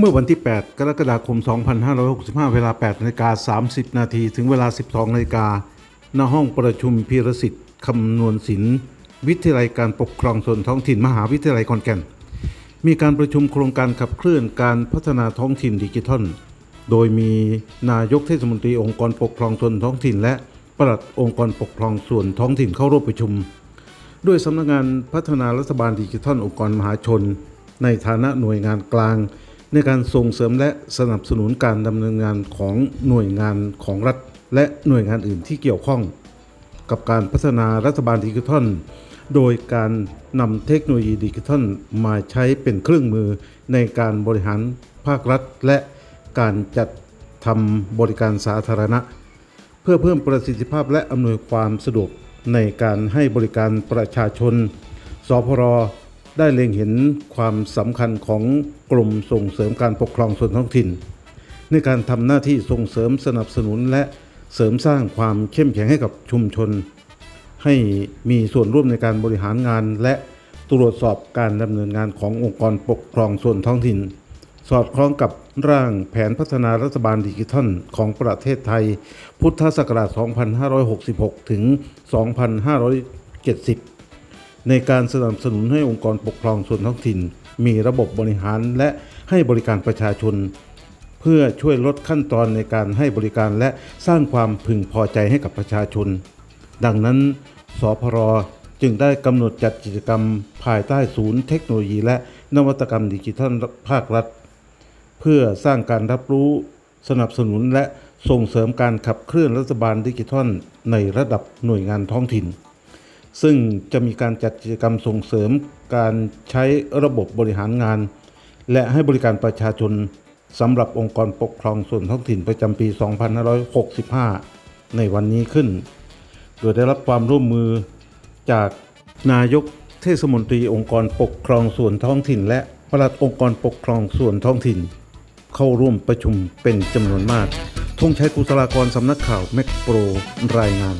เมื่อวันที่ 8 กรกฎาคม 2565 เวลา8นาฬิกา30 นาทีถึงเวลา 12นาฬิกาณห้องประชุมพีรสิทธิ์คำนวณศิลป์วิทยาลัยการปกครองส่วนท้องถิ่นมหาวิทยาลัยขอนแก่น มีการประชุมโครงการขับเคลื่อนการพัฒนาท้องถิ่นดิจิทัล โดยมีนายกเทศมนตรีองค์กรปกครองส่วนท้องถิ่น และปลัดองค์กรปกครองส่วนท้องถิ่นเข้าร่วมประชุม ด้วยสำนักงานพัฒนารัฐบาลดิจิทัลองค์กรมหาชน ในฐานะหน่วยงานกลาง ในการส่งเสริมและสนับสนุนการดำเนินงานของหน่วยงานของรัฐ และหน่วยงานอื่นที่เกี่ยวข้อง กับการพัฒนารัฐบาลดิจิทัล โดยการนำเทคโนโลยีดิจิทัลมาใช้เป็นเครื่องมือในการบริหารภาครัฐ และการจัดทำบริการสาธารณะ เพื่อเพิ่มประสิทธิภาพและอำนวยความสะดวกในการให้บริการประชาชน สพร ได้เล็งเห็นความสำคัญของกลุ่มส่งเสริมการปกครองส่วนท้องถิ่น ในการทำหน้าที่ส่งเสริมสนับสนุนและเสริมสร้างความเข้มแข็งให้กับชุมชน ให้มีส่วนร่วมในการบริหารงาน และตรวจสอบการดำเนินงานขององค์กรปกครองส่วนท้องถิ่น สอดคล้องกับร่างแผนพัฒนารัฐบาลดิจิทัลของประเทศไทย พุทธศักราช 2566 ถึง 2570 ในการสนับสนุนให้องค์กรปกครองส่วนท้องถิ่น มีระบบบริหารและให้บริการประชาชน เพื่อช่วยลดขั้นตอนในการให้บริการและสร้างความพึงพอใจให้กับประชาชน ดังนั้นสพรจึงได้กำหนดจัดกิจกรรมภายใต้ศูนย์เทคโนโลยี และนวัตกรรมดิจิทัลภาครัฐ เพื่อสร้างการรับรู้สนับสนุนและส่งเสริมการขับเคลื่อนรัฐบาลดิจิทัลในระดับหน่วยงานท้องถิ่น ซึ่งจะมีการจัดกิจกรรมส่งเสริมการใช้ระบบบริหารงาน และให้บริการประชาชนสำหรับองค์กรปกครองส่วนท้องถิ่นประจำปี 2565 ในวันนี้ขึ้น โดยได้รับความร่วมมือจากนายกเทศมนตรีองค์กรปกครองส่วนท้องถิ่น และปลัดองค์กรปกครองส่วนท้องถิ่น เข้าร่วมประชุมเป็นจำนวนมากธงชัยกุศลากรสำนักข่าวแมกโปรรายงาน